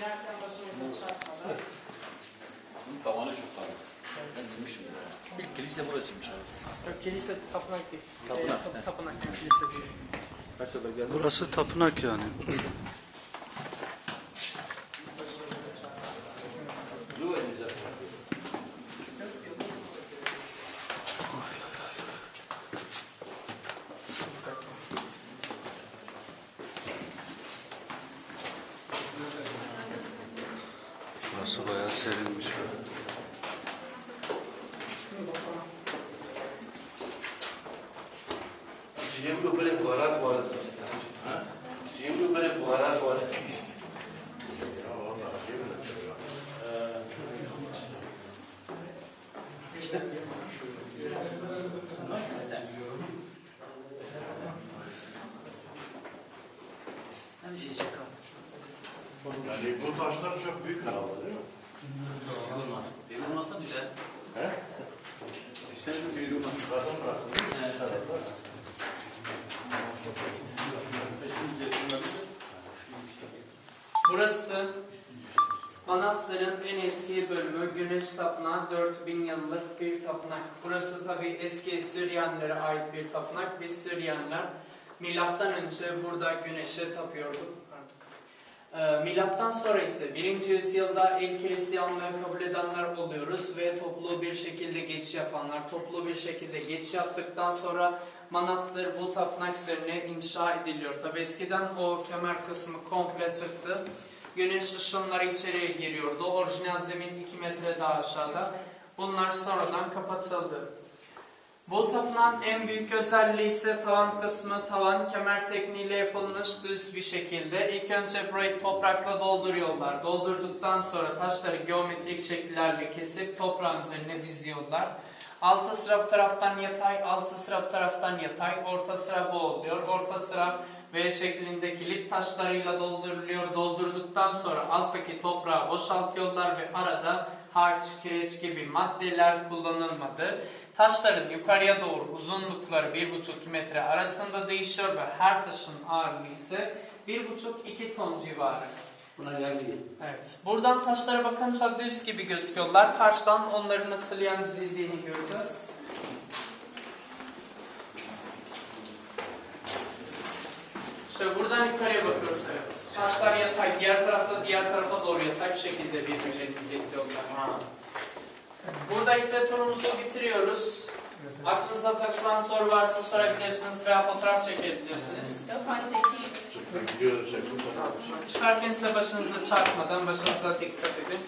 Nereden başımıza çarpmadan. Tavanı çok sağlam. Ben. İlk kilise burasıymış abi. Yok, kilise tapınak değil. Tapınak, Ee, tapınak kilise değil. Geldim? Burası tapınak yani. Başımıza çarpmadan. Dua edeceğiz. Burası bayağı serinmiş. Gym के ऊपर एक बुहारात हुआ था जिम के ऊपर एक बुहारात हुआ था Yani bu taşlar çok büyük herhalde değil mi? Olmaz. Demir olmasa güzel. He? İşte şu büyük olmaz. Zaten bıraktım. Burası Manastırın en eski bölümü Güneş Tapınağı 4000 yıllık bir tapınak. Burası tabi eski Süryanilere ait bir tapınak. Biz Süryanlar milattan önce burada güneşe tapıyorduk. Pardon. Ee, Milattan sonra ise 1. yüzyılda ilk Hristiyanlığı kabul edenler oluyoruz ve toplu bir şekilde geçiş yapanlar. Toplu bir şekilde geçiş yaptıktan sonra manastır bu tapınak üzerine inşa ediliyor. Tabi eskiden o kemer kısmı komple çıktı. Güneş ışınları içeriye giriyordu. Orijinal zemin 2 metre daha aşağıda. Bunlar sonradan kapatıldı. Bu tapınağın en büyük özelliği ise tavan kısmı tavan kemer tekniğiyle yapılmış düz bir şekilde. İlk önce burayı toprakla dolduruyorlar. Doldurduktan sonra taşları geometrik şekillerle kesip toprağın üzerine diziyorlar. Altı sıra bu taraftan yatay, altı sıra bu taraftan yatay, orta sıra bu oluyor. Orta sıra V şeklinde kilit taşlarıyla dolduruluyor. Doldurduktan sonra alttaki toprağı boşaltıyorlar ve arada harç, kireç gibi maddeler kullanılmadı. Taşların yukarıya doğru uzunlukları 1,5 metre arasında değişiyor ve her taşın ağırlığı ise 1,5-2 ton civarı. Buna geldi. Evet. Buradan taşlara bakınca düz gibi gözüküyorlar. Karşıdan onların nasıl yan dizildiğini göreceğiz. Şöyle buradan yukarıya bakıyoruz evet. Taşlar yatay, diğer tarafta diğer tarafa doğru yatay bir şekilde birbirlerini iletiyorlar. Burada ise turumuzu bitiriyoruz. Aklınıza takılan soru varsa sorabilirsiniz veya fotoğraf çekebilirsiniz. Gidiyoruz. Şey, Çıkarken ise başınıza çarpmadan başınıza dikkat edin.